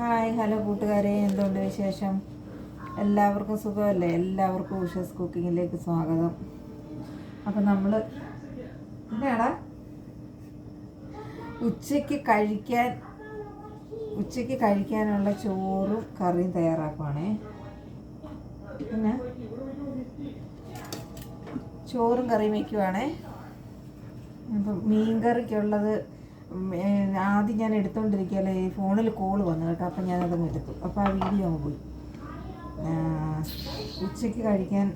Hi hello കൂട്ടുകാരെ. എന്തുകൊണ്ട് വിശേഷം? എല്ലാവർക്കും സുഖമല്ലേ? എല്ലാവർക്കും ഉഷസ് കുക്കിങ്ങിലേക്ക് സ്വാഗതം. അപ്പം നമ്മൾ എന്താടാ ഉച്ചയ്ക്ക് കഴിക്കാൻ ഉച്ചയ്ക്ക് കഴിക്കാനുള്ള ചോറും കറിയും തയ്യാറാക്കുവാണേ. പിന്നെ ചോറും കറിയും വയ്ക്കുവാണേ അപ്പം മീൻ കറിക്കുള്ളത് ആദ്യം ഞാൻ എടുത്തോണ്ടിരിക്കുകയല്ലേ ഈ ഫോണിൽ കോൾ വന്നു കേട്ടോ അപ്പം ഞാനതങ്ങ് എടുത്തു അപ്പോൾ ആ വീഡിയോ പോയി. ഉച്ചയ്ക്ക് കഴിക്കാൻ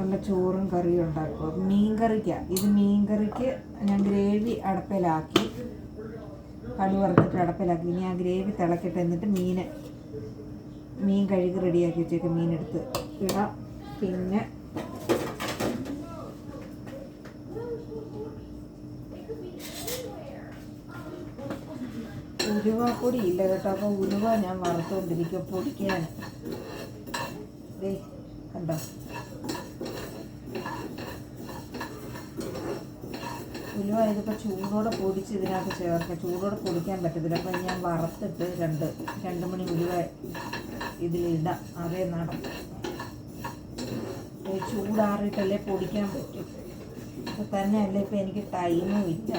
ഉള്ള ചോറും കറിയും ഉണ്ടാക്കും. മീൻ കറിക്കാണ് ഇത് മീൻ കറിക്ക് ഞാൻ ഗ്രേവി അടപ്പിലാക്കി. കടു വറുത്തിട്ട് അടപ്പിലാക്കി. ഇനി ആ ഗ്രേവി തിളക്കിട്ട് എന്നിട്ട് മീൻ മീൻ കഴുകി റെഡിയാക്കി വെച്ചേക്ക് മീൻ എടുത്ത് ഇടാം. പിന്നെ ഉലുവ പൊടി ഇല്ല കേട്ടോ. അപ്പോൾ ഉലുവ ഞാൻ വറുത്തുകൊണ്ടിരിക്കും പൊടിക്കാൻ. ദേ കണ്ടോ? ഉലുവ ഇതിപ്പോൾ ചൂടോടെ പൊടിച്ച് ഇതിനകത്ത് ചേർക്കാം. ചൂടോടെ പൊടിക്കാൻ പറ്റത്തില്ല. അപ്പോൾ ഞാൻ വറുത്തിട്ട് രണ്ട് രണ്ട് മണി ഉലുവ ഇതിലിടാം. അതേ നടക്കും ചൂടാറിയിട്ടല്ലേ പൊടിക്കാൻ പറ്റും. അപ്പം തന്നെയല്ല ഇപ്പം എനിക്ക് ടൈമും ഇല്ല.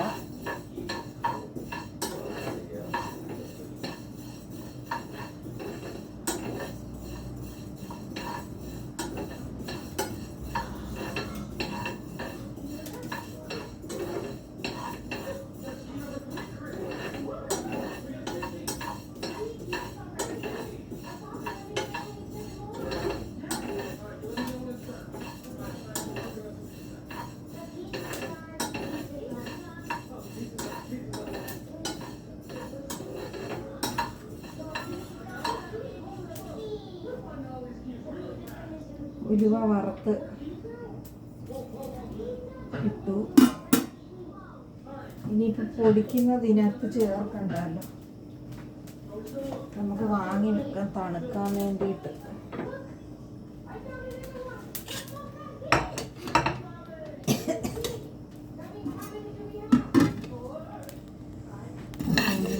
ഉലുവ വറുത്ത് ഇട്ടു. ഇനിയിപ്പോൾ പൊടിക്കുന്നത് ഇതിനകത്ത് ചേർക്കണ്ടല്ലോ. നമുക്ക് വാങ്ങി വെക്കാം തണുക്കാൻ വേണ്ടിയിട്ട്.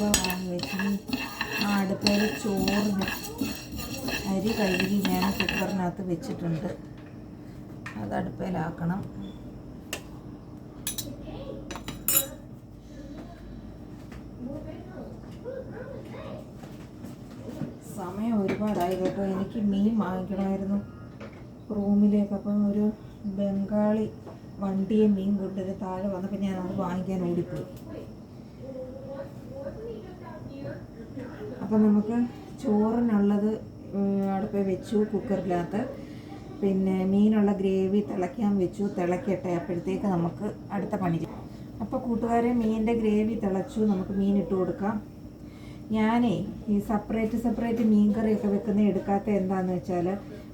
വാങ്ങി വെച്ച് ആ അടുപ്പയിൽ ചോറിന്. അരി കഴുകി ഞാൻ കുക്കറിനകത്ത് വെച്ചിട്ടുണ്ട്. അത് അടുപ്പയിലാക്കണം. സമയം ഒരുപാടായി കേട്ടോ. എനിക്ക് മീൻ വാങ്ങിക്കണമായിരുന്നു റൂമിലേക്ക്. അപ്പം ഒരു ബംഗാളി വണ്ടിയെ മീൻ കൊണ്ടൊരു താഴെ വന്നപ്പോൾ ഞാൻ അത് വാങ്ങിക്കാൻ ഓടിപ്പോയി. അപ്പം നമുക്ക് ചോറിനുള്ളത് അടുപ്പിൽ വെച്ചു കുക്കറിനകത്ത് പിന്നെ മീനുള്ള ഗ്രേവി തിളയ്ക്കാൻ വെച്ചു തിളക്കട്ടെ അപ്പോഴത്തേക്ക് നമുക്ക് അടുത്ത പണി. അപ്പോൾ കൂട്ടുകാരെ മീനിന്റെ ഗ്രേവി തിളച്ചു. നമുക്ക് മീൻ ഇട്ട് കൊടുക്കാം. ഞാനേ ഈ സെപ്പറേറ്റ് സെപ്പറേറ്റ് മീൻ കറിയൊക്കെ വെക്കുന്ന എടുക്കാത്ത എന്താണെന്ന് വെച്ചാൽ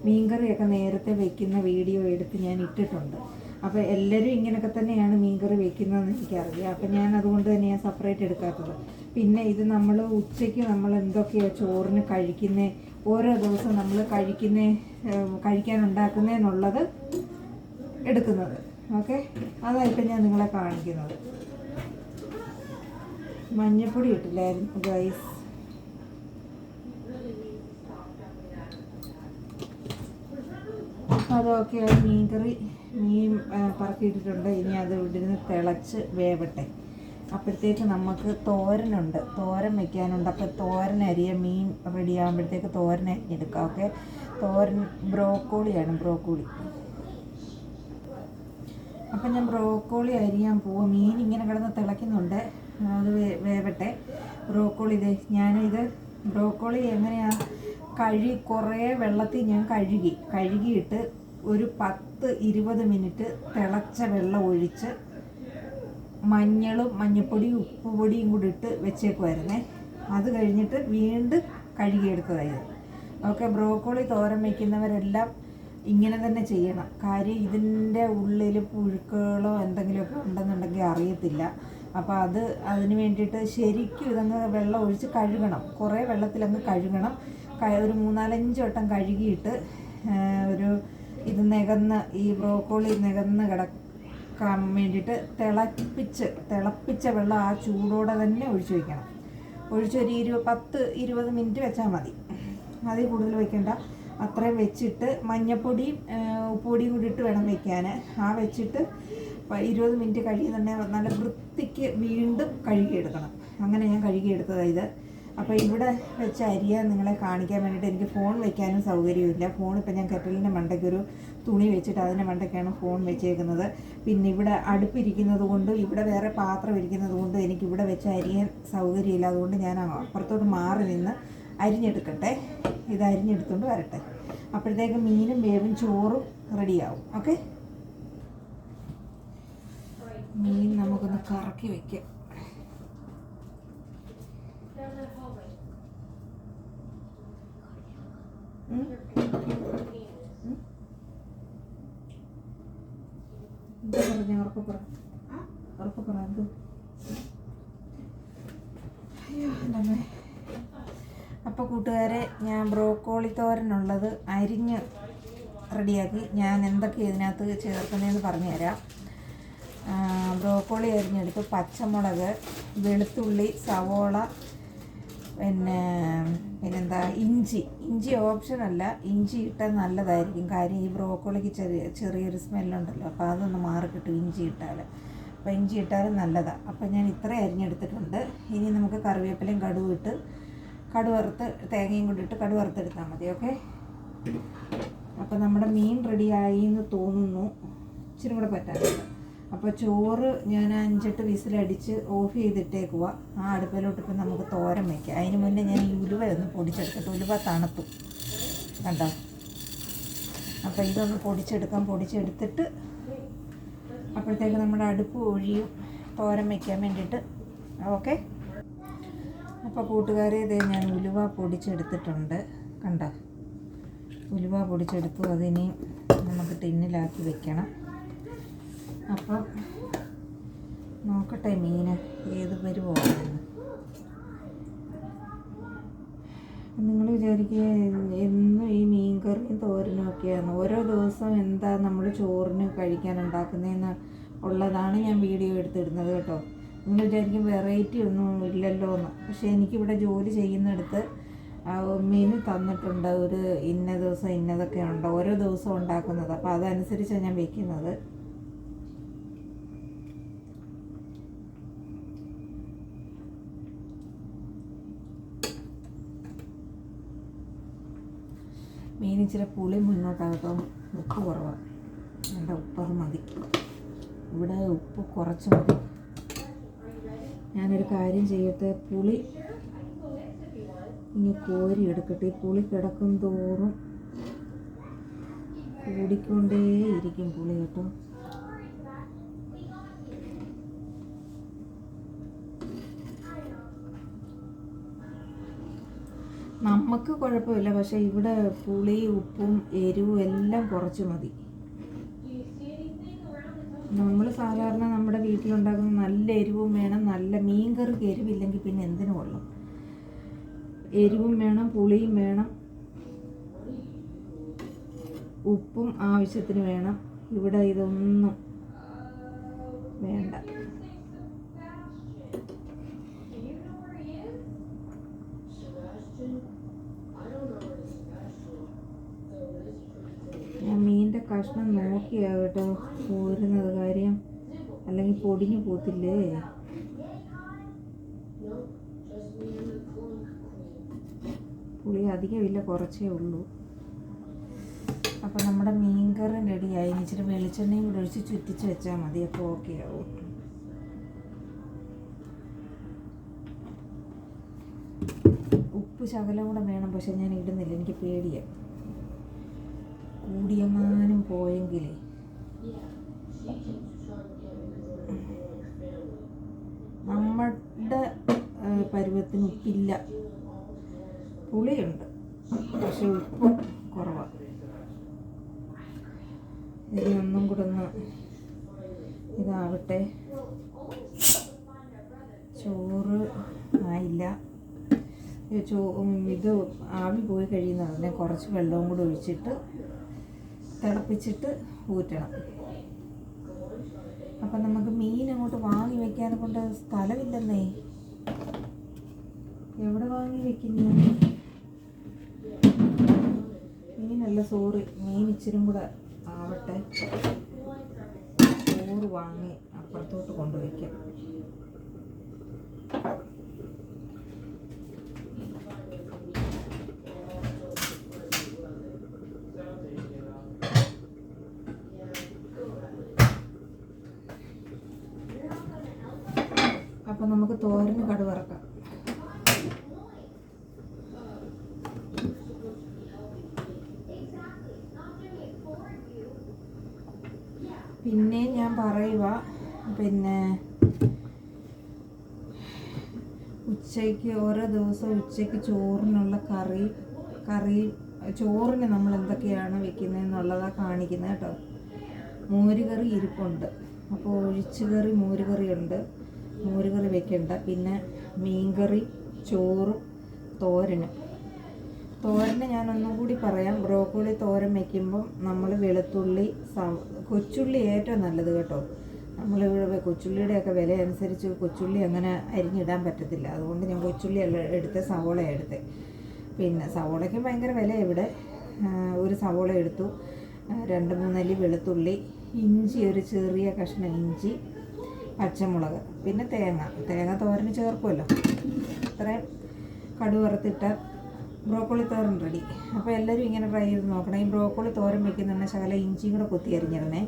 മീൻ കറിയൊക്കെ നേരത്തെ വെക്കുന്ന വീഡിയോ എടുത്ത് ഞാൻ ഇട്ടിട്ടുണ്ട്. അപ്പോൾ എല്ലാവരും ഇങ്ങനെയൊക്കെ തന്നെയാണ് മീൻ കറി വെക്കുന്നതെന്ന് എനിക്കറിയാം. അപ്പോൾ ഞാൻ അതുകൊണ്ട് തന്നെയാണ് സെപ്പറേറ്റ് എടുക്കാത്തത്. പിന്നെ ഇത് നമ്മൾ ഉച്ചയ്ക്ക് നമ്മൾ എന്തൊക്കെയാണ് ചോറിന് കഴിക്കുന്നത് ഓരോ ദിവസം നമ്മൾ കഴിക്കുന്ന കഴിക്കാൻ ഉണ്ടാക്കുന്നതെന്നുള്ളത് എടുക്കുന്നത്. ഓക്കെ? അതായിട്ട് ഞാൻ നിങ്ങളെ കാണിക്കുന്നത്. മഞ്ഞപ്പൊടി ഇട്ടില്ലായിരുന്നു ഗൈസ്. അതൊക്കെ മീൻ കറി മീൻ പറക്കിയിട്ടിട്ടുണ്ട്. ഇനി അത് ഇവിടുന്ന് തിളച്ച് വേവട്ടെ. അപ്പോഴത്തേക്ക് നമുക്ക് തോരനുണ്ട്. തോരൻ വെക്കാനുണ്ട്. അപ്പോൾ തോരൻ അരിയ മീൻ റെഡി ആകുമ്പോഴത്തേക്ക് തോരൻ അരിഞ്ഞെടുക്കാം. ഓക്കെ? തോരൻ ബ്രോക്കോളിയാണ് ബ്രോക്കോളി. അപ്പം ഞാൻ ബ്രോക്കോളി അരിയാൻ പോവും. മീൻ ഇങ്ങനെ കിടന്ന് തിളയ്ക്കുന്നുണ്ട്. അത് വേവട്ടെ. ബ്രോക്കോളി ഇതേ ഞാനിത് ബ്രോക്കോളി എങ്ങനെയാണ് കഴുകി കുറേ വെള്ളത്തിൽ ഞാൻ കഴുകി. കഴുകിയിട്ട് ഒരു പത്ത് ഇരുപത് മിനിറ്റ് തിളച്ച വെള്ളം ഒഴിച്ച് മഞ്ഞളും മഞ്ഞപ്പൊടിയും ഉപ്പുപൊടിയും കൂടി ഇട്ട് വെച്ചേക്കുമായിരുന്നേ അത് കഴിഞ്ഞിട്ട് വീണ്ടും കഴുകിയെടുത്തതായിരുന്നു ഓക്കെ ബ്രോക്കോളി തോരൻ വയ്ക്കുന്നവരെല്ലാം ഇങ്ങനെ തന്നെ ചെയ്യണം. കാര്യം ഇതിന്റെ ഉള്ളിൽ പുഴുക്കളോ എന്തെങ്കിലുമൊക്കെ ഉണ്ടെന്നുണ്ടെങ്കിൽ അറിയത്തില്ല. അപ്പോൾ അത് അതിന് വേണ്ടിയിട്ട് ശരിക്കും ഇതങ്ങ് വെള്ളം ഒഴിച്ച് കഴുകണം. കുറേ വെള്ളത്തിലങ്ങ് കഴുകണം. ഒരു മൂന്നാലഞ്ച് വട്ടം കഴുകിയിട്ട് ഒരു ഇത് നികന്ന് ഈ ബ്രോക്കോളി നികന്ന് കിടക്കാൻ വേണ്ടിയിട്ട് തിളപ്പിച്ച് തിളപ്പിച്ച വെള്ളം ആ ചൂടോടെ തന്നെ ഒഴിച്ച് വയ്ക്കണം ഒഴിച്ചൊരു ഇരുപത് പത്ത് ഇരുപത് മിനിറ്റ് വെച്ചാൽ മതി. അതിൽ കൂടുതൽ വെക്കണ്ട. അത്രയും വെച്ചിട്ട് മഞ്ഞപ്പൊടിയും ഉപ്പൊടിയും കൂടി ഇട്ട് വേണം വെക്കാൻ ആ വെച്ചിട്ട് ഇരുപത് മിനിറ്റ് കഴുകി തന്നെ നല്ല വൃത്തിക്ക് വീണ്ടും കഴുകിയെടുക്കണം. അങ്ങനെ ഞാൻ കഴുകിയെടുത്തതാണ് ഇത്. അപ്പോൾ ഇവിടെ വെച്ച അരിയ നിങ്ങളെ കാണിക്കാൻ വേണ്ടിയിട്ട് എനിക്ക് ഫോൺ വെക്കാനും സൗകര്യമില്ല. ഫോൺ ഇപ്പം ഞാൻ കെറ്റലിന്റെ മണ്ടയ്ക്ക് ഒരു തുണി വെച്ചിട്ട് അതിന്റെ മണ്ടയ്ക്കാണ് ഫോൺ വെച്ചേക്കുന്നത്. പിന്നെ ഇവിടെ അടുപ്പിരിക്കുന്നത് കൊണ്ടും ഇവിടെ വേറെ പാത്രം ഇരിക്കുന്നത് കൊണ്ടും എനിക്ക് ഇവിടെ വെച്ച് അരിയാൻ സൗകര്യമില്ല. അതുകൊണ്ട് ഞാൻ അപ്പുറത്തോട്ട് മാറി നിന്ന് അരിഞ്ഞെടുക്കട്ടെ. ഇത് അരിഞ്ഞെടുത്തുകൊണ്ട് വരട്ടെ. അപ്പോഴത്തേക്ക് മീനും വേവും ചോറും റെഡിയാവും. ഓക്കെ? മീൻ നമുക്കൊന്ന് കറക്കി വെക്കാം. എന്താ പറ അപ്പോൾ കൂട്ടുകാരെ ഞാൻ ബ്രോക്കോളി തോരനുള്ളത് അരിഞ്ഞ് റെഡിയാക്കി. ഞാൻ എന്തൊക്കെ ഇതിനകത്ത് ചേർക്കുന്നതെന്ന് പറഞ്ഞുതരാം. ബ്രോക്കോളി അരിഞ്ഞെടുത്ത് പച്ചമുളക് വെളുത്തുള്ളി സവോള പിന്നെ പിന്നെന്താ ഇഞ്ചി. ഇഞ്ചി ഓപ്ഷനല്ല ഇഞ്ചി ഇട്ടാൽ നല്ലതായിരിക്കും. കാര്യം ഈ ബ്രോക്കോളിക്ക് ചെറിയ ചെറിയൊരു സ്മെല്ലുണ്ടല്ലോ അപ്പോൾ അതൊന്ന് മാറി കിട്ടും ഇഞ്ചി ഇട്ടാൽ അപ്പോൾ ഇഞ്ചി ഇട്ടാലും നല്ലതാണ് അപ്പോൾ ഞാൻ ഇത്രയും അരിഞ്ഞെടുത്തിട്ടുണ്ട്. ഇനി നമുക്ക് കറിവേപ്പിലയും കടുവ് ഇട്ട് കടുവറുത്ത് തേങ്ങയും കൂടി ഇട്ട് കടുവറുത്തെടുത്താൽ മതി ഓക്കെ? അപ്പോൾ നമ്മുടെ മീൻ റെഡിയായി എന്ന് തോന്നുന്നു. ഇച്ചിരി കൂടെ പറ്റാനുണ്ട്. അപ്പോൾ ചോറ് ഞാൻ അഞ്ചെട്ട് വിസിലടിച്ച് ഓഫ് ചെയ്തിട്ടേക്കുക ആ അടുപ്പിലോട്ട് ഇപ്പം നമുക്ക് തോരൻ വയ്ക്കാം അതിന് മുന്നേ ഞാൻ ഈ ഉലുവ ഒന്ന് പൊടിച്ചെടുക്കട്ടെ. ഉലുവ തണുത്തു. കണ്ടോ? അപ്പോൾ ഇതൊന്ന് പൊടിച്ചെടുക്കാം. പൊടിച്ചെടുത്തിട്ട് അപ്പോഴത്തേക്ക് നമ്മുടെ അടുപ്പ് ഒഴിയും. തോരൻ വയ്ക്കാൻ വേണ്ടിയിട്ട്. ഓക്കെ? അപ്പോൾ കൂട്ടുകാരെ ഇതേ ഞാൻ ഉലുവ പൊടിച്ചെടുത്തിട്ടുണ്ട്. കണ്ടോ? ഉലുവ പൊടിച്ചെടുത്തു. അതിനി നമുക്ക് ടിന്നിലാക്കി വെക്കണം. അപ്പം നോക്കട്ടെ മീൻ ഏത് വരുമോ നിങ്ങൾ വിചാരിക്കുക എന്നും ഈ മീൻ കറിയും തോരനും ഒക്കെയാണ്. ഓരോ ദിവസവും എന്താ നമ്മൾ ചോറിന് കഴിക്കാൻ ഉണ്ടാക്കുന്നതെന്ന് ഉള്ളതാണ് ഞാൻ വീഡിയോ എടുത്തിടുന്നത് കേട്ടോ. നിങ്ങൾ വിചാരിക്കും വെറൈറ്റി ഒന്നും ഇല്ലല്ലോ എന്ന്. പക്ഷേ എനിക്കിവിടെ ജോലി ചെയ്യുന്നിടത്ത് മെനു തന്നിട്ടുണ്ട്. ഒരു ഇന്ന ദിവസം ഇന്നതൊക്കെ ഉണ്ട്. ഓരോ ദിവസവും ഉണ്ടാക്കുന്നത്. അപ്പോൾ അതനുസരിച്ചാണ് ഞാൻ വെക്കുന്നത്. മീൻ ഇച്ചിരി പുളി മുന്നോട്ടാകട്ടോ ഉപ്പ് കുറവാണ് വേണ്ട ഉപ്പ് മതി. ഇവിടെ ഉപ്പ് കുറച്ച് മതി. ഞാനൊരു കാര്യം ചെയ്യട്ടെ? പുളി ഇനി കോരി എടുക്കട്ടെ. ഈ പുളി കിടക്കും തോറും കൂടിക്കൊണ്ടേയിരിക്കും പുളി കേട്ടോ. നമുക്ക് കുഴപ്പമില്ല. പക്ഷെ ഇവിടെ പുളി ഉപ്പും എരിവും എല്ലാം കുറച്ച് മതി. നമ്മൾ സാധാരണ നമ്മുടെ വീട്ടിലുണ്ടാക്കുന്ന നല്ല എരിവും വേണം. നല്ല മീൻകറിക്ക് എരിവില്ലെങ്കിൽ പിന്നെ എന്തിനു കൊള്ളും? എരിവും വേണം പുളിയും വേണം ഉപ്പും ആവശ്യത്തിന് വേണം. ഇവിടെ ഇതൊന്നും വേണ്ട ഞാൻ മീനിന്റെ കഷ്ണം നോക്കിയാ കേട്ടോ പോരുന്നത് കാര്യം. അല്ലെങ്കിൽ പൊടിഞ്ഞു പോത്തില്ലേ? പുളി അധികമില്ല കുറച്ചേ ഉള്ളൂ. അപ്പോൾ നമ്മുടെ മീൻകറി റെഡിയായി. ഇച്ചിരി വെളിച്ചെണ്ണയും കൂടെ ഒഴിച്ച് ചുറ്റിച്ച് വെച്ചാൽ മതി. അപ്പോൾ ഓക്കെ ആവും. ഉപ്പ് ശകലം കൂടെ വേണം പക്ഷെ ഞാൻ ഇടുന്നില്ല. എനിക്ക് പേടിയാണ് കൂടിയെങ്ങാനും പോയെങ്കിലേ. നമ്മുടെ പരുവത്തിന് ഉപ്പില്ല. പുളിയുണ്ട്. പക്ഷെ ഉപ്പ് കുറവാണ് ഇനി ഒന്നും കൂടെ ഒന്ന് ഇതാവട്ടെ. ചോറ് ആയില്ല. ചോ ഇത് ആവി പോയി കഴിയുന്നതാണ്. കുറച്ച് വെള്ളവും കൂടെ ഒഴിച്ചിട്ട് തിളപ്പിച്ചിട്ട് ഊറ്റണം. അപ്പം നമുക്ക് മീൻ അങ്ങോട്ട് വാങ്ങി വെക്കാൻ കൊണ്ട് സ്ഥലമില്ലെന്നേ. എവിടെ വാങ്ങി വെക്കുന്നു? മീനല്ല സോറി മീൻ ഇച്ചിരും കൂടെ ആവട്ടെ. ചോറ് വാങ്ങി അപ്പുറത്തോട്ട് കൊണ്ടുവയ്ക്കാം. അപ്പം നമുക്ക് തോരന് കടുവറക്കാം പിന്നെ ഞാൻ പറയുക പിന്നെ ഉച്ചയ്ക്ക് ഓരോ ദിവസം ഉച്ചയ്ക്ക് ചോറിനുള്ള കറി കറി ചോറിന് നമ്മൾ എന്തൊക്കെയാണ് വെക്കുന്നതെന്നുള്ളതാണ് കാണിക്കുന്നത് കേട്ടോ. മോരുകറി ഇരിപ്പുണ്ട്. അപ്പോൾ ഒഴിച്ചുകറി മോരുകറി ഉണ്ട്. മോരുകറി വെക്കണ്ട. പിന്നെ മീൻകറി ചോറും തോരനും. തോരന് ഞാൻ ഒന്നും കൂടി പറയാം. ബ്രോക്കോളി തോരൻ വെക്കുമ്പം നമ്മൾ വെളുത്തുള്ളി കൊച്ചുള്ളി ഏറ്റവും നല്ലത് കേട്ടോ. നമ്മളിവിടെ കൊച്ചുള്ളിയുടെയൊക്കെ വില അനുസരിച്ച് കൊച്ചുള്ളി അങ്ങനെ അരിഞ്ഞിടാൻ പറ്റത്തില്ല. അതുകൊണ്ട് ഞാൻ കൊച്ചുള്ളി അല്ല എടുത്ത് സവോള എടുത്ത്. പിന്നെ സവോളയ്ക്ക് ഭയങ്കര വില ഇവിടെ. ഒരു സവോള എടുത്തു. രണ്ട് മൂന്നല്ലി വെളുത്തുള്ളി ഇഞ്ചി ഒരു ചെറിയ കഷ്ണം ഇഞ്ചി പച്ചമുളക് പിന്നെ തേങ്ങ. തേങ്ങ തോരന് ചേർക്കുമല്ലോ ഇത്രയും കടുവറുത്തിട്ട ബ്രോക്കോളി തോരൻ റെഡി. അപ്പോൾ എല്ലാവരും ഇങ്ങനെ ട്രൈ ചെയ്ത് നോക്കണം. ഈ ബ്രോക്കോളി തോരൻ വെക്കുന്നുണ്ടെങ്കിൽ ശകല ഇഞ്ചിയും കൂടെ കുത്തി അരിഞ്ഞിടണേ.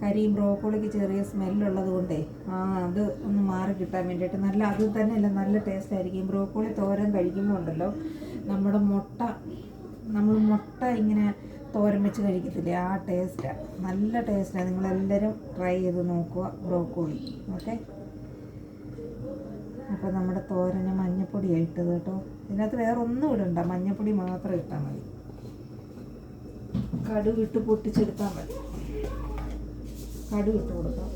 കാര്യം ഈ ബ്രോക്കോളിക്ക് ചെറിയ സ്മെല്ലുള്ളത് കൊണ്ടേ ആ അത് ഒന്ന് മാറി കിട്ടാൻ വേണ്ടിയിട്ട് നല്ല അത് തന്നെയല്ല നല്ല ടേസ്റ്റ് ആയിരിക്കും. ബ്രോക്കോളി തോരൻ കഴിക്കുമ്പോൾ ഉണ്ടല്ലോ നമ്മുടെ മുട്ട നമ്മൾ മുട്ട ഇങ്ങനെ തോരൻ കഴിക്കത്തില്ലേ? ആ ടേസ്റ്റാണ് നല്ല ടേസ്റ്റാണ് നിങ്ങളെല്ലാവരും ട്രൈ ചെയ്ത് നോക്കുക. ബ്രോക്കോളി. ഓക്കെ അപ്പോൾ നമ്മുടെ തോരന് മഞ്ഞപ്പൊടി ഇട്ടത് കേട്ടോ. ഇതിനകത്ത് വേറെ ഒന്നും ഇടണ്ട. മഞ്ഞപ്പൊടി മാത്രം ഇട്ടാൽ മതി. കടുവിട്ട് പൊട്ടിച്ചെടുത്താൽ മതി. കടുവിട്ട് കൊടുക്കാം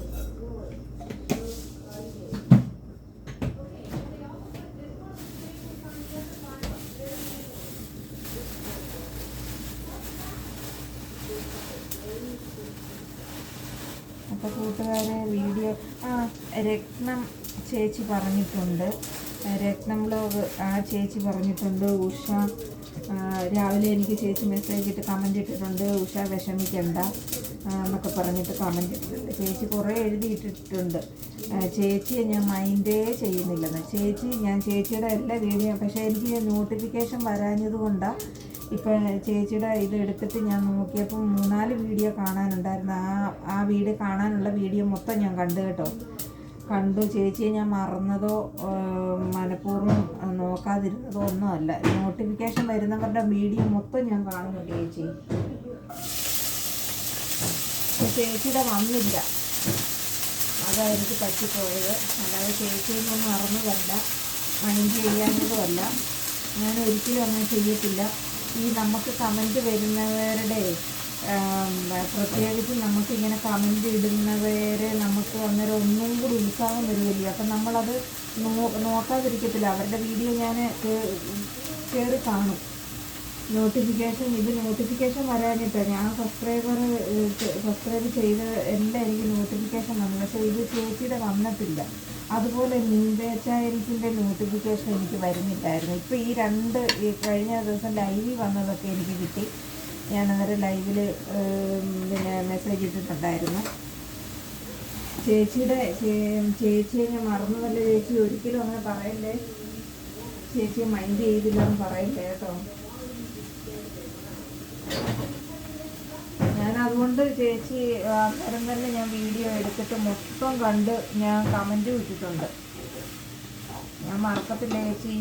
അപ്പോൾ കൂട്ടുകാരെ വീഡിയോ രത്നം ചേച്ചി പറഞ്ഞിട്ടുണ്ട്. രത്നം ബ്ലോഗ് ആ ചേച്ചി പറഞ്ഞിട്ടുണ്ട്. ഉഷ രാവിലെ എനിക്ക് ചേച്ചി മെസ്സേജ് ഇട്ട് കമന്റ് ഇട്ടിട്ടുണ്ട്. ഉഷ വിഷമിക്കണ്ട എന്നൊക്കെ പറഞ്ഞിട്ട് കമന്റ് ഇട്ടിട്ടുണ്ട്. ചേച്ചി കുറേ എഴുതിയിട്ടിട്ടുണ്ട്. ചേച്ചിയെ ഞാൻ മൈൻഡേ ചെയ്യുന്നില്ലെന്ന്. ചേച്ചി ഞാൻ ചേച്ചിയുടെ എല്ലാ വീഡിയോ പക്ഷേ എനിക്ക് നോട്ടിഫിക്കേഷൻ വരാഞ്ഞത് കൊണ്ടാണ് ഇപ്പം ചേച്ചിയുടെ ഇത് എടുത്തിട്ട് ഞാൻ നോക്കിയപ്പോൾ മൂന്നാൽ വീഡിയോ കാണാനുണ്ടായിരുന്നു. ആ ആ വീട് കാണാനുള്ള വീഡിയോ മൊത്തം ഞാൻ കണ്ടു കേട്ടോ. കണ്ടു ചേച്ചിയെ ഞാൻ മറന്നതോ മനഃപൂർവം നോക്കാതിരുന്നതോ ഒന്നുമല്ല. നോട്ടിഫിക്കേഷൻ വരുന്നവരുടെ വീഡിയോ മൊത്തം ഞാൻ കാണുന്നുണ്ട് ചേച്ചി. ചേച്ചിയുടെ വന്നില്ല. അതായിരിക്കും പറ്റിപ്പോയത്. അല്ലാതെ ചേച്ചിയൊന്നും മറന്നതല്ല. മൈൻഡ് ചെയ്യാഞ്ഞതുമല്ല. ഞാൻ ഒരിക്കലും അങ്ങനെ ചെയ്യത്തില്ല. ഈ നമുക്ക് കമന്റ് വരുന്നവരുടെ പ്രത്യേകിച്ച് നമുക്ക് ഇങ്ങനെ കമന്റ് ഇടുന്നവരെ നമുക്ക് അന്നേരം ഒന്നും കൂടി ഉത്സാഹം വരുമല്ലോ അപ്പം നമ്മളത് നോ നോക്കാതിരിക്കത്തില്ല. അവരുടെ വീഡിയോ ഞാൻ കയറി കാണും. നോട്ടിഫിക്കേഷൻ ഇത് നോട്ടിഫിക്കേഷൻ വരാനിട്ടാണ് ഞാൻ സബ്സ്ക്രൈബർ സബ്സ്ക്രൈബ് ചെയ്ത് എല്ലാം എനിക്ക് നോട്ടിഫിക്കേഷൻ വന്നു. പക്ഷേ ഇത് ചേച്ചിയുടെ വന്നിട്ടില്ല. അതുപോലെ നിന്ദേച്ചായൻസിന്റെ നോട്ടിഫിക്കേഷൻ എനിക്ക് വരുന്നില്ലായിരുന്നു. ഇപ്പോൾ ഈ രണ്ട് ഈ കഴിഞ്ഞ ദിവസം ലൈവിൽ വന്നതൊക്കെ എനിക്ക് കിട്ടി. ഞാൻ അന്നേരം ലൈവിൽ പിന്നെ മെസ്സേജ് ഇട്ടിട്ടുണ്ടായിരുന്നു. ചേച്ചിയുടെ ചേച്ചിയെ ഞാൻ മറന്നതല്ല ചേച്ചി? ഒരിക്കലും അങ്ങനെ പറയല്ലേ? ചേച്ചിയെ മൈൻഡ് ചെയ്തില്ലെന്ന് പറയല്ലേ കേട്ടോ ഞാൻ അതുകൊണ്ട് ചേച്ചി അന്നേരം തന്നെ ഞാൻ വീഡിയോ എടുത്തിട്ട് മൊത്തം കണ്ട് ഞാൻ കമന്റ് വിട്ടിട്ടുണ്ട് ഞാൻ മറക്കത്തില്ല ചേച്ചി.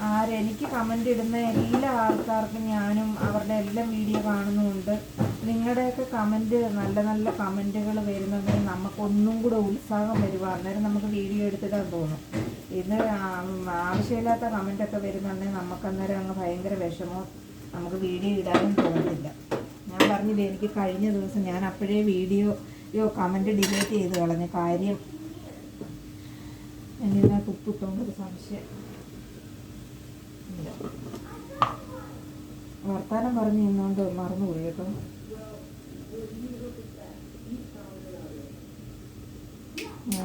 ആരെനിക്ക് കമന്റ് ഇടുന്ന എല്ലാ ആൾക്കാർക്കും ഞാനും അവരുടെ എല്ലാം വീഡിയോ കാണുന്നുമുണ്ട്. നിങ്ങളുടെയൊക്കെ കമന്റ് നല്ല നല്ല കമന്റുകൾ വരുന്നുണ്ടെങ്കിൽ നമുക്കൊന്നും കൂടെ ഉത്സാഹം വരുക. അന്നേരം നമുക്ക് വീഡിയോ എടുത്തിടാൻ തോന്നും. ആ- ആവശ്യമില്ലാത്ത കമന്റൊക്കെ വരുന്നുണ്ടെങ്കിൽ നമുക്കന്നേരം അങ്ങ് ഭയങ്കര വിഷമവും നമുക്ക് വീഡിയോ ഇടാനും തോന്നുന്നില്ല ഞാൻ പറഞ്ഞില്ലേ എനിക്ക് കഴിഞ്ഞ ദിവസം ഞാൻ അപ്പോഴേ വീഡിയോ യോ കമന്റ് ഡിലീറ്റ് ചെയ്ത് കളഞ്ഞു. കാര്യം എന്നിതിനകത്ത് ഉപ്പിട്ടോണ്ടൊരു സംശയം ഇല്ല. വർത്താനം പറഞ്ഞു നിന്നോണ്ട് മറന്നുപോയി കേട്ടോ.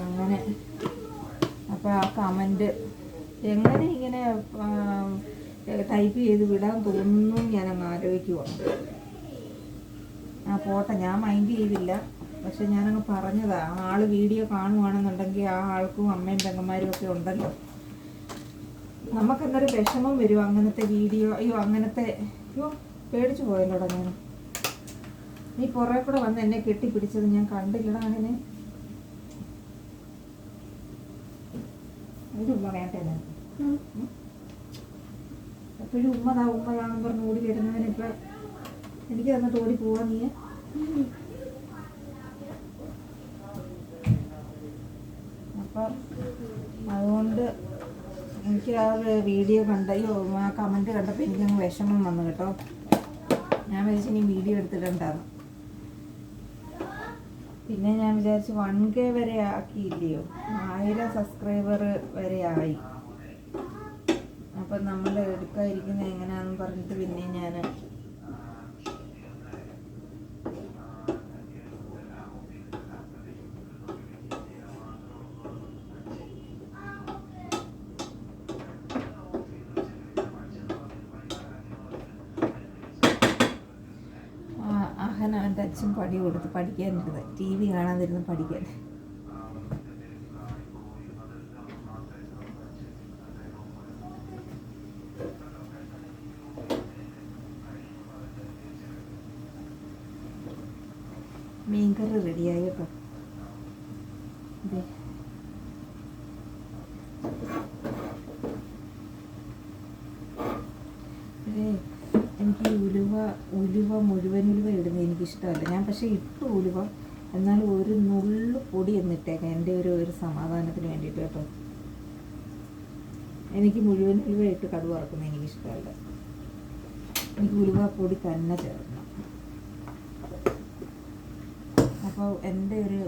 അങ്ങനെ. അപ്പോൾ ആ കമന്റ് എങ്ങനെ ഇങ്ങനെ ടൈപ്പ് ചെയ്ത് വിടാൻ തോന്നുന്നു ഞാൻ അങ്ങ് ആലോചിക്കുക ആ പോട്ടെ ഞാൻ മൈൻഡ് ചെയ്തില്ല. പക്ഷെ ഞാനങ്ങ് പറഞ്ഞതാ ആൾ വീഡിയോ കാണുവാണെന്നുണ്ടെങ്കിൽ ആ ആൾക്കും അമ്മയും പെങ്ങന്മാരും ഒക്കെ ഉണ്ടല്ലോ. നമുക്കെന്നൊരു വിഷമം വരും അങ്ങനത്തെ വീഡിയോ അയ്യോ അങ്ങനത്തെ അയ്യോ പേടിച്ചു പോയല്ലോടാ ഞാൻ നീ പുറകെ കൂടെ വന്ന് എന്നെ കെട്ടിപ്പിടിച്ചത് ഞാൻ കണ്ടില്ലടാ അങ്ങനെ ഒരു ഉമ്മ വേണ്ടേ എപ്പോഴും ഉമ്മതാ ഉമ്മതാണെന്ന് പറഞ്ഞ് ഓടി വരുന്നതിന് ഇപ്പൊ എനിക്ക് തന്നിട്ട് ഓടി പോവാ നീ. അപ്പൊ അതുകൊണ്ട് എനിക്ക് ആ ഒരു വീഡിയോ കണ്ട ആ കമന്റ് കണ്ടപ്പോൾ എനിക്കങ്ങ് വിഷമം വന്നു കേട്ടോ. ഞാൻ വിചാരിച്ചു ഇനി വീഡിയോ എടുത്തിട്ടുണ്ടായിരുന്നു പിന്നെ ഞാൻ വിചാരിച്ചു വൺ കെ വരെ ആക്കിയില്ലയോ? ആയിരം സബ്സ്ക്രൈബർ വരെ ആയി. അപ്പം നമ്മൾ എടുക്കാതിരിക്കുന്നത് എങ്ങനെയാണെന്ന് പറഞ്ഞിട്ട് പിന്നെ ഞാൻ അച്ഛൻ പടി കൊടുത്ത് പഠിക്കാനിരുന്നത് ടി വി കാണാതിരുന്ന് പഠിക്കാൻ മീൻകറി റെഡിയായി കേട്ടോ ദേ. ഏ, എനിക്ക് ഈ ഉലുവ ഉലുവ മുഴുവൻ ഉലുവ ഇടുന്നത് എനിക്കിഷ്ടമല്ല ഞാൻ പക്ഷേ ഇട്ടു ഉലുവ എന്നാലും ഒരു നുള്ളു പൊടി എന്നിട്ടേക്കാം എന്റെ ഒരു ഒരു സമാധാനത്തിന് വേണ്ടിയിട്ട് കേട്ടോ. എനിക്ക് മുഴുവൻ ഉലുവ ഇട്ട് കടുവ വറക്കുന്നത് എനിക്കിഷ്ടമല്ല. എനിക്ക് ഉലുവ പൊടി തന്നെ ചേർക്കണം. അപ്പോൾ എന്റെ ഒരു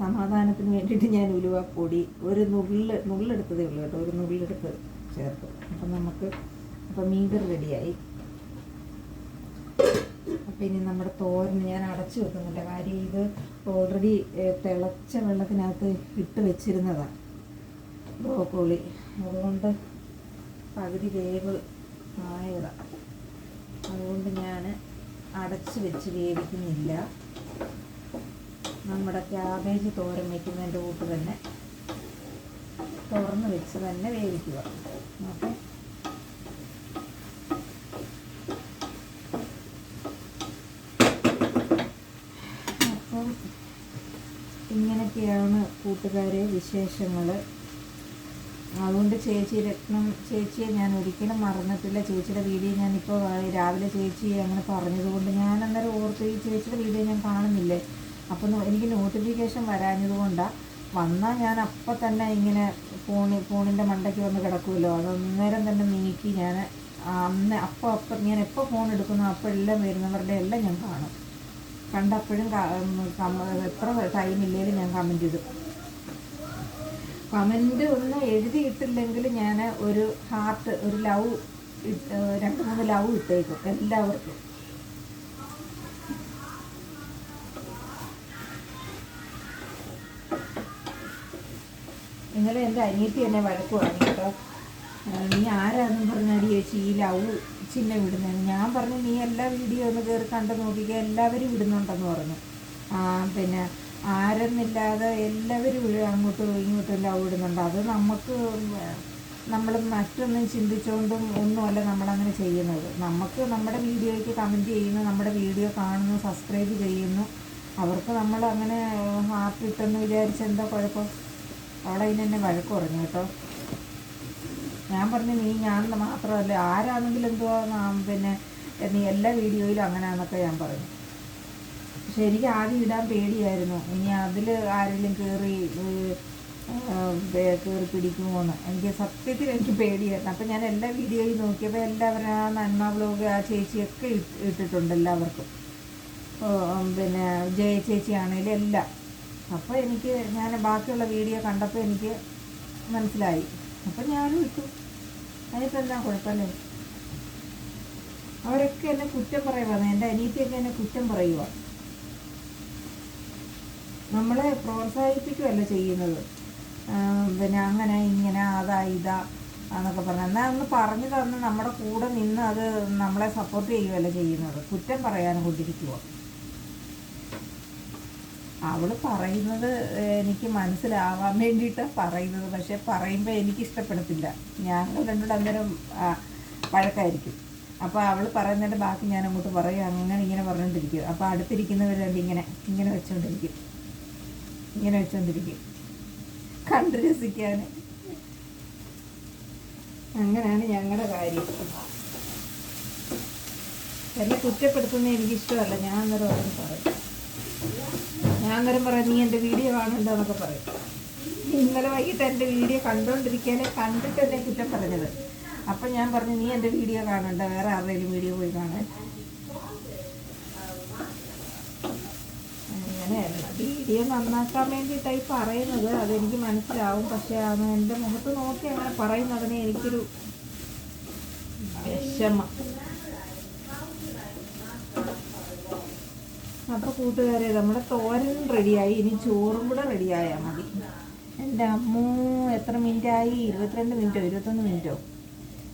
സമാധാനത്തിന് വേണ്ടിയിട്ട് ഞാൻ ഉലുവ പൊടി ഒരു നുള്ള് നുള്ളെടുത്തതേ ഉള്ളൂ കേട്ടോ. ഒരു നുള്ളെടുത്ത് ചേർത്തു. അപ്പം നമുക്ക് അപ്പം മീൻകറി റെഡിയായി ഇനി നമ്മുടെ തോരന് ഞാൻ അടച്ചു വെക്കുന്നുണ്ട്. കാര്യം ഇത് ഓൾറെഡി തിളച്ച വെള്ളത്തിനകത്ത് ഇട്ട് വെച്ചിരുന്നതാണ് ബ്രോക്കോളി. അതുകൊണ്ട് പകുതി വേവ് ആയതാണ് അതുകൊണ്ട് ഞാൻ അടച്ച് വെച്ച് വേവിക്കുന്നില്ല. നമ്മുടെ ക്യാബേജ് തോരൻ വയ്ക്കുന്നതിന്റെ കൂട്ട് തന്നെ തുറന്ന് വെച്ച് തന്നെ വേവിക്കുക. ഓക്കെ അപ്പം ഇങ്ങനെയൊക്കെയാണ് കൂട്ടുകാരെ വിശേഷങ്ങൾ അതുകൊണ്ട് ചേച്ചി രത്നം ചേച്ചിയെ ഞാൻ ഒരിക്കലും മറന്നിട്ടില്ല. ചേച്ചിയുടെ വീഡിയോ ഞാനിപ്പോൾ രാവിലെ ചേച്ചി അങ്ങനെ പറഞ്ഞതുകൊണ്ട് ഞാൻ അന്നേരം ഓർത്ത് ഈ ചേച്ചിയുടെ വീഡിയോ ഞാൻ കാണുന്നില്ലേ? അപ്പോൾ എനിക്ക് നോട്ടിഫിക്കേഷൻ വരാഞ്ഞതുകൊണ്ടാണ് വന്നാൽ ഞാൻ അപ്പം തന്നെ ഇങ്ങനെ ഫോണിൽ ഫോണിന്റെ മണ്ടയ്ക്ക് വന്ന് കിടക്കുമല്ലോ അത് അന്നേരം തന്നെ നീക്കി ഞാൻ അന്ന് അപ്പോൾ അപ്പം ഞാൻ എപ്പോൾ ഫോൺ എടുക്കുന്നു അപ്പോൾ എല്ലാം വരുന്നവരുടെ എല്ലാം ഞാൻ കാണും. കണ്ടപ്പോഴും എത്ര ടൈം ഇല്ലെങ്കിലും ഞാൻ കമന്റ് ചെയ്തു കമന്റ് ഒന്നും എഴുതിയിട്ടില്ലെങ്കിൽ ഞാൻ ഒരു ഹാർട്ട് ഒരു ലവ് രണ്ട് മൂന്ന് ലവ് ഇട്ടേക്കും എല്ലാവർക്കും. ഇന്നലെ എന്റെ അനിയത്തി എന്നെ വഴക്ക് പറഞ്ഞു കേട്ടോ. നീ ആരാന്നും പറഞ്ഞാൽ ചേച്ചി ഈ ലവ് ചിഹ്നം വിടുന്നതെന്ന് ഞാൻ പറഞ്ഞു നീ എല്ലാ വീഡിയോ ഒന്ന് കയറി കണ്ടു നോക്കിക്കുക എല്ലാവരും ഇടുന്നുണ്ടെന്ന് പറഞ്ഞു. പിന്നെ ആരെന്നില്ലാതെ എല്ലാവരും അങ്ങോട്ടും ഇങ്ങോട്ടും ലവ് ഇടുന്നുണ്ട്. അത് നമുക്ക് നമ്മൾ മറ്റൊന്നും ചിന്തിച്ചുകൊണ്ടും ഒന്നുമല്ല നമ്മളങ്ങനെ ചെയ്യുന്നത്. നമുക്ക് നമ്മുടെ വീഡിയോയ്ക്ക് കമന്റ് ചെയ്യുന്നു നമ്മുടെ വീഡിയോ കാണുന്നു സബ്സ്ക്രൈബ് ചെയ്യുന്നു. അവർക്ക് നമ്മൾ അങ്ങനെ ഹാർട്ട് ഇട്ടെന്ന് വിചാരിച്ച് എന്താ കുഴപ്പം? അവിടെ അതിന് എന്നെ വഴക്ക് പറഞ്ഞു കേട്ടോ. ഞാൻ പറഞ്ഞു നീ ഞാൻ മാത്രമല്ല ആരാണെങ്കിലും എന്തുവാ പിന്നെ നീ എല്ലാ വീഡിയോയിലും അങ്ങനെയാണെന്നൊക്കെ ഞാൻ പറഞ്ഞു. പക്ഷെ എനിക്ക് ആദ്യം ഇടാൻ പേടിയായിരുന്നു. ഇനി അതിൽ ആരെങ്കിലും കയറി കയറി പിടിക്കുമോന്ന്. എനിക്ക് സത്യത്തിൽ എനിക്ക് പേടിയായിരുന്നു. അപ്പം ഞാൻ എല്ലാ വീഡിയോയും നോക്കിയപ്പോൾ എല്ലാവരും ആ നന്മ ബ്ലോഗ് ആ ചേച്ചിയൊക്കെ ഇട്ട് ഇട്ടിട്ടുണ്ട് എല്ലാവർക്കും. പിന്നെ ജയ ചേച്ചി ആണെങ്കിലും എല്ലാം. അപ്പോൾ എനിക്ക് ഞാൻ ബാക്കിയുള്ള വീഡിയോ കണ്ടപ്പോൾ എനിക്ക് മനസ്സിലായി. അപ്പം ഞാനും ഇട്ടു. അതിനിപ്പോൾ എന്താ കുഴപ്പമല്ലേ. അവരൊക്കെ എന്നെ കുറ്റം പറയുവാണ് എന്റെ അനിയത്തിയൊക്കെ എന്നെ കുറ്റം പറയുക നമ്മളെ പ്രോത്സാഹിപ്പിക്കുകയല്ല ചെയ്യുന്നത്. പിന്നെ അങ്ങനെ ഇങ്ങനെ അതാ ഇതാ എന്നൊക്കെ പറഞ്ഞു. എന്നാൽ ഒന്ന് പറഞ്ഞു തന്ന് നമ്മുടെ കൂടെ നിന്ന് അത് നമ്മളെ സപ്പോർട്ട് ചെയ്യുകയല്ല ചെയ്യുന്നത്. കുറ്റം പറയാനും കൊണ്ടിരിക്കുമോ അവൾ പറയുന്നത് എനിക്ക് മനസ്സിലാവാൻ വേണ്ടിയിട്ടാണ് പറയുന്നത്. പക്ഷെ പറയുമ്പോൾ എനിക്ക് ഇഷ്ടപ്പെടത്തില്ല ഞങ്ങൾ രണ്ടും അന്നേരം വഴക്കായിരിക്കും. അപ്പോൾ അവൾ പറയുന്നതിന്റെ ബാക്കി ഞാൻ അങ്ങോട്ട് പറയും. അങ്ങനെ ഇങ്ങനെ പറഞ്ഞുകൊണ്ടിരിക്കും അപ്പോൾ അടുത്തിരിക്കുന്നവർ രണ്ട് ഇങ്ങനെ ഇങ്ങനെ വെച്ചുകൊണ്ടിരിക്കും ഇങ്ങനെ വെച്ചുകൊണ്ടിരിക്കും കണ്ട് രസിക്കാൻ അങ്ങനെയാണ് ഞങ്ങളുടെ കാര്യം. എന്നെ കുറ്റപ്പെടുത്തുന്നത് എനിക്ക് ഇഷ്ടമല്ല ഞാൻ അന്നേരം അവരോട് പറയും. ഞാൻ അന്നേരം പറയാം നീ എന്റെ വീഡിയോ കാണണ്ടെന്നൊക്കെ പറയും. ഇന്നലെ വൈകിട്ട് എന്റെ വീഡിയോ കണ്ടുകൊണ്ടിരിക്കാനെ കണ്ടിട്ട് എന്നെ കുറ്റം പറഞ്ഞത്. അപ്പം ഞാൻ പറഞ്ഞു നീ എന്റെ വീഡിയോ കാണണ്ട വേറെ ആരുടെയും വീഡിയോ പോയി കാണാൻ. അങ്ങനെയല്ല വീഡിയോ നന്നാക്കാൻ വേണ്ടിയിട്ടായി പറയുന്നത്. അതെനിക്ക് മനസ്സിലാവും. പക്ഷേ അത് എന്റെ മുഖത്ത് നോക്കി അങ്ങനെ പറയുന്നതിന് എനിക്കൊരു വിഷമം. അപ്പോൾ കൂട്ടുകാരെ നമ്മുടെ തോരൻ റെഡിയായി. ഇനി ചോറും കൂടെ റെഡിയായാൽ മതി. എന്റെ അമ്മൂ എത്ര മിനിറ്റായി? ഇരുപത്തിരണ്ട് മിനിറ്റോ ഇരുപത്തൊന്ന് മിനിറ്റോ?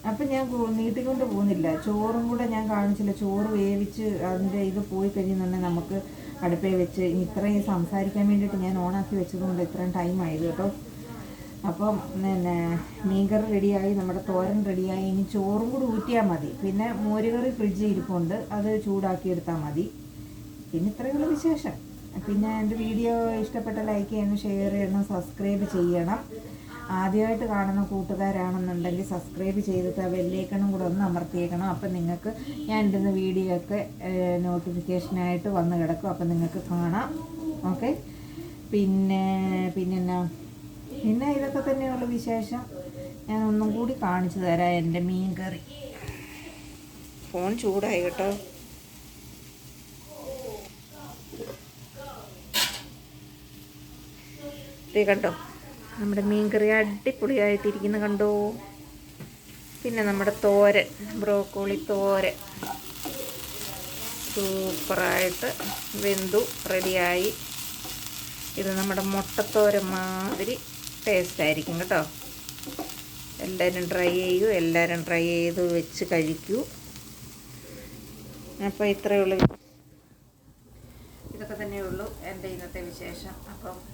അപ്പം ഞാൻ നീട്ടിക്കൊണ്ട് പോകുന്നില്ല. ചോറും കൂടെ ഞാൻ കാണിച്ചില്ല. ചോറ് വേവിച്ച് അതിന്റെ ഇത് പോയി കഴിയുന്നുണ്ടെങ്കിൽ നമുക്ക് അടുപ്പേ വെച്ച് ഇനി ഇത്രയും സംസാരിക്കാൻ വേണ്ടിയിട്ട് ഞാൻ ഓണാക്കി വെച്ചതുകൊണ്ട് ഇത്രയും ടൈം ആയത് കേട്ടോ. അപ്പം പിന്നെ മീൻകറി റെഡിയായി നമ്മുടെ തോരൻ റെഡിയായി. ഇനി ചോറും കൂടി ഊറ്റിയാൽ മതി. പിന്നെ മോരുകറി ഫ്രിഡ്ജ് ഇരിപ്പുണ്ട്. അത് ചൂടാക്കി എടുത്താൽ മതി. പിന്നെ ഇത്രയുള്ള വിശേഷം. പിന്നെ എന്റെ വീഡിയോ ഇഷ്ടപ്പെട്ട ലൈക്ക് ചെയ്യണം ഷെയർ ചെയ്യണം സബ്സ്ക്രൈബ് ചെയ്യണം. ആദ്യമായിട്ട് കാണുന്ന കൂട്ടുകാരാണെന്നുണ്ടെങ്കിൽ സബ്സ്ക്രൈബ് ചെയ്തിട്ട് ആ കൂടെ ഒന്ന് അമർത്തിയേക്കണം. അപ്പം നിങ്ങൾക്ക് ഞാൻ ഇടുന്ന വീഡിയോ ഒക്കെ നോട്ടിഫിക്കേഷനായിട്ട് വന്ന് കിടക്കും. അപ്പം നിങ്ങൾക്ക് കാണാം. ഓക്കെ പിന്നെ പിന്നെന്നാ? പിന്നെ ഇതൊക്കെ തന്നെയുള്ള വിശേഷം. ഞാൻ ഒന്നും കൂടി കാണിച്ചു തരാം എന്റെ മീൻ കറി ഫോൺ ചൂടായി കേട്ടോ. ദേ കണ്ടോ? നമ്മുടെ മീൻകറി അടിപൊളിയായിട്ടിരിക്കുന്ന കണ്ടോ? പിന്നെ നമ്മുടെ തോരൻ ബ്രോക്കോളി തോരൻ. സൂപ്പറായിട്ട് വെന്തു റെഡിയായി. ഇത് നമ്മുടെ മുട്ടത്തോരൻ മാതിരി ടേസ്റ്റ് ആയിരിക്കും കേട്ടോ. എല്ലാവരും ട്രൈ ചെയ്യൂ എല്ലാവരും ട്രൈ ചെയ്ത് വെച്ച് കഴിക്കൂ. അപ്പോൾ ഇത്രയേ ഉള്ളൂ. ഇതൊക്കെ തന്നെയുള്ളൂ എന്റെ ഇന്നത്തെ വിശേഷം. അപ്പം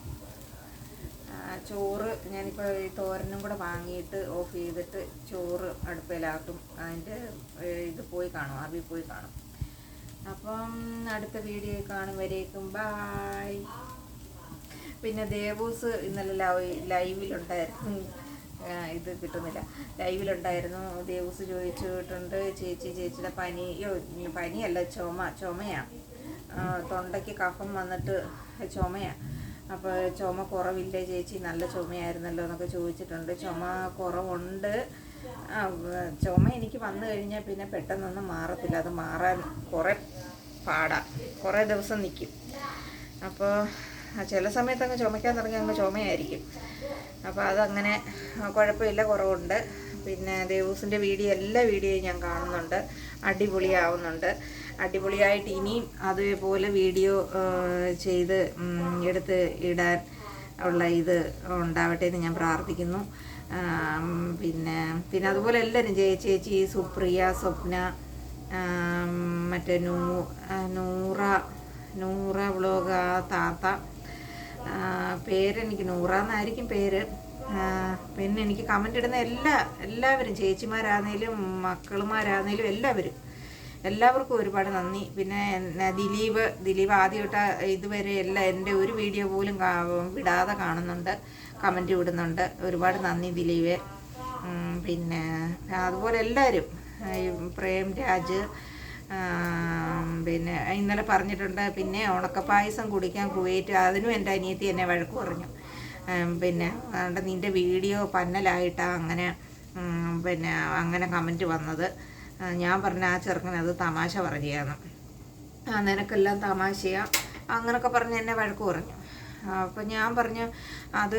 ചോറ് ഞാനിപ്പോൾ ഈ തോരനും കൂടെ വാങ്ങിയിട്ട് ഓഫ് ചെയ്തിട്ട് ചോറ് അടുപ്പിലാക്കും. അതിന്റെ ഇത് പോയി കാണും അറി പോയി കാണും. അപ്പം അടുത്ത വീഡിയോ കാണും വരേക്കും ബായ് പിന്നെ ദേവൂസ് ഇന്നലെ ലൈവ് ലൈവിലുണ്ടായിരുന്നു. ഇത് കിട്ടുന്നില്ല. ലൈവിലുണ്ടായിരുന്നു. ദേവൂസ് ചോദിച്ചിട്ടുണ്ട് ചേച്ചി ചേച്ചിയുടെ പനി യോ പനിയല്ല ചുമ ചുമയാണ് തൊണ്ടയ്ക്ക് കഫം വന്നിട്ട് ചുമയാണ് അപ്പോൾ ചുമ കുറവില്ലേ ചേച്ചി? നല്ല ചുമയായിരുന്നല്ലോ എന്നൊക്കെ ചോദിച്ചിട്ടുണ്ട്. ചുമ കുറവുണ്ട്. ചുമ എനിക്ക് വന്നു കഴിഞ്ഞാൽ പിന്നെ പെട്ടെന്നൊന്നും മാറത്തില്ല. അത് മാറാൻ കുറേ പാടാ. കുറേ ദിവസം നിൽക്കും അപ്പോൾ ചില സമയത്ത് അങ്ങ് ചുമയ്ക്കാൻ തുടങ്ങി അങ്ങ് ചുമയായിരിക്കും. അപ്പോൾ അതങ്ങനെ കുഴപ്പമില്ല കുറവുണ്ട്. പിന്നെ ദേവൂസിന്റെ വീഡിയോ എല്ലാ വീഡിയോയും ഞാൻ കാണുന്നുണ്ട്. അടിപൊളിയാവുന്നുണ്ട്. അടിപൊളിയായിട്ട് ഇനിയും അതേപോലെ വീഡിയോ ചെയ്ത് എടുത്ത് ഇടാൻ ഉള്ള ഇത് ഉണ്ടാവട്ടെ എന്ന് ഞാൻ പ്രാർത്ഥിക്കുന്നു. പിന്നെ പിന്നെ അതുപോലെ എല്ലാവരും ജയ ചേച്ചി സുപ്രിയ സ്വപ്ന മറ്റേ നൂ നൂറ നൂറ വ്ലോഗ താത്ത പേരെനിക്ക് നൂറ എന്നായിരിക്കും പേര്. പിന്നെ എനിക്ക് കമന്റ് ഇടുന്ന എല്ലാ എല്ലാവരും ചേച്ചിമാരാന്നേലും മക്കളുമാരാന്നേലും എല്ലാവരും എല്ലാവർക്കും ഒരുപാട് നന്ദി. പിന്നെ ദിലീപ് ദിലീപ് ആദ്യമായിട്ട് ഇതുവരെ എല്ലാ എന്റെ ഒരു വീഡിയോ പോലും വിടാതെ കാണുന്നുണ്ട് കമന്റ് വിടുന്നുണ്ട്. ഒരുപാട് നന്ദി ദിലീപ്. പിന്നെ അതുപോലെ എല്ലാവരും പ്രേം രാജ് പിന്നെ ഇന്നലെ പറഞ്ഞിട്ടുണ്ട് പിന്നെ ഉണക്കപ്പായസം കുടിക്കാൻ കുവൈറ്റ് അതിനും എന്റെ അനിയത്തി എന്നെ വഴക്ക് പറഞ്ഞു. പിന്നെ അതുകൊണ്ട് നിന്റെ വീഡിയോ പന്നലായിട്ടാണ് അങ്ങനെ പിന്നെ അങ്ങനെ കമന്റ് വന്നത്. ഞാൻ പറഞ്ഞ ആ ചെറുക്കൻ അത് തമാശ പറയുകയാണ്. ആ നിനക്കെല്ലാം തമാശയാ. അങ്ങനൊക്കെ പറഞ്ഞ് എന്നെ വഴക്ക് പറഞ്ഞു. അപ്പം ഞാൻ പറഞ്ഞു അത്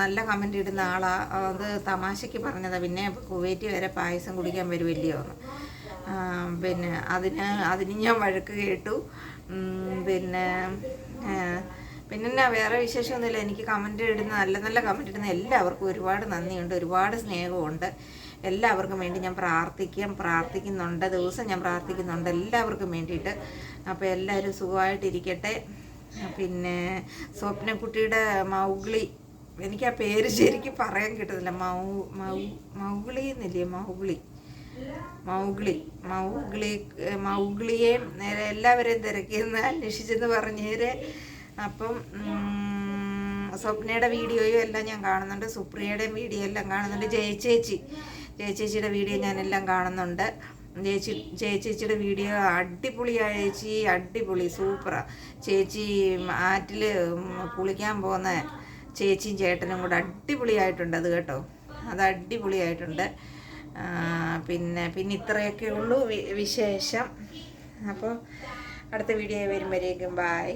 നല്ല കമന്റ് ഇടുന്ന ആളാ. അത് തമാശയ്ക്ക് പറഞ്ഞതാ. പിന്നെ കുവൈറ്റ് വരെ പായസം കുടിക്കാൻ വരുമല്ലയോ എന്ന്. പിന്നെ അതിന് അതിന് ഞാൻ വഴക്ക് കേട്ടു. പിന്നെ പിന്നെ എന്നാ വേറെ വിശേഷമൊന്നുമില്ല. എനിക്ക് കമന്റ് ഇടുന്ന നല്ല നല്ല കമന്റ് ഇടുന്ന എല്ലാവർക്കും ഒരുപാട് നന്ദിയുണ്ട്. ഒരുപാട് സ്നേഹമുണ്ട് എല്ലാവർക്കും വേണ്ടി ഞാൻ പ്രാർത്ഥിക്കാം പ്രാർത്ഥിക്കുന്നുണ്ട്. ദിവസം ഞാൻ പ്രാർത്ഥിക്കുന്നുണ്ട്. എല്ലാവർക്കും വേണ്ടിയിട്ട്. അപ്പോൾ എല്ലാവരും സുഖമായിട്ടിരിക്കട്ടെ. പിന്നെ സ്വപ്നക്കുട്ടിയുടെ മൗഗ്ലി എനിക്ക് ആ പേര് ശരിക്കും പറയാൻ കിട്ടുന്നില്ല. മൗ മൗ മൗഗ്ലി എന്നില്ലേ? മൗഗ്ലി. മൗഗ്ലി. മൗഗ്ലി മൗഗ്ലിയെ എല്ലാവരെയും തിരക്കിയെന്ന് അന്വേഷിച്ചെന്ന് പറഞ്ഞേരെ. അപ്പം സ്വപ്നയുടെ വീഡിയോയും എല്ലാം ഞാൻ കാണുന്നുണ്ട്. സുപ്രിയയുടെയും വീഡിയോ എല്ലാം കാണുന്നുണ്ട്. ജയചേച്ചി ജയചേച്ചിയുടെ വീഡിയോ ഞാനെല്ലാം കാണുന്നുണ്ട്. ചേച്ചി ജയചേച്ചിയുടെ വീഡിയോ അടിപൊളിയായ ചേച്ചി അടിപൊളി സൂപ്പറാണ് ചേച്ചി ആറ്റിൽ കുളിക്കാൻ പോകുന്ന ചേച്ചിയും ചേട്ടനും കൂടെ അടിപൊളിയായിട്ടുണ്ട് അത് കേട്ടോ. അത് അടിപൊളിയായിട്ടുണ്ട്. പിന്നെ പിന്നെ ഇത്രയൊക്കെ ഉള്ളൂ വിശേഷം. അപ്പോൾ അടുത്ത വീഡിയോ വരുമ്പോഴേക്കും ബായ്